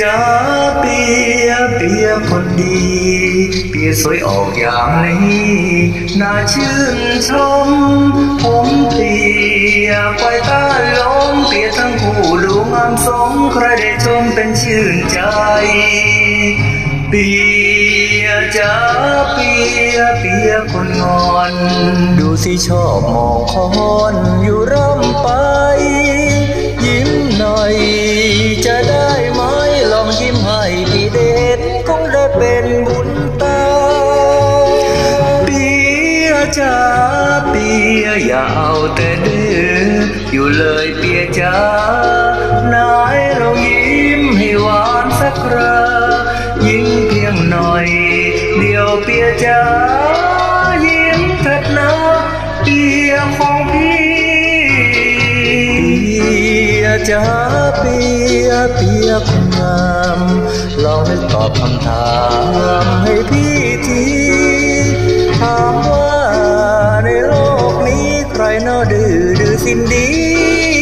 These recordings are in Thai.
เปียเปียคนดี เปียสวยออกอย่างนี้ น่าชื่นชม ผมเปียปล่อยตาลมเปียทั้งคู่ดูงามสมใครได้ชมเป็นชื่นใจ เปียจ้าเปียเปียคนงอน ดูสิชอบมองคอนอยู่ร่ำไป จ้าเปียอย่าเอาแต่ดื้ออยู่เลยเปียจ้านายเรายิ้มให้หวานสักครายิ้มเพียงหน่อย เดียวเปียจ้ายิ้มเถิดนะเปียของพี่เปียจ้าเปียเปียคนงามลองให้ตอบคำถามให้พี่ที สิ้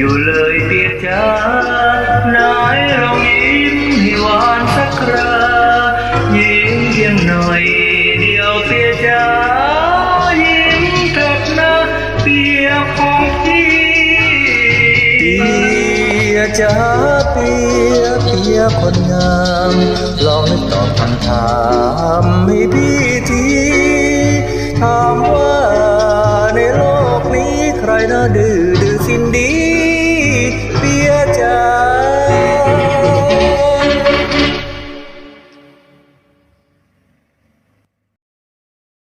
อยู่เลยเปียจ้านายเรายิ้มให้หวานสักครายิ้มเพียงหน่อยเดียวเปียจ้ายิ้มเถิดนะเปียของพี่เปียจ้าเปียเปียคนงามลองนึกตอบคำถามให้พี่ทีถามว่าในโลกนี้ใครน่าดื้อ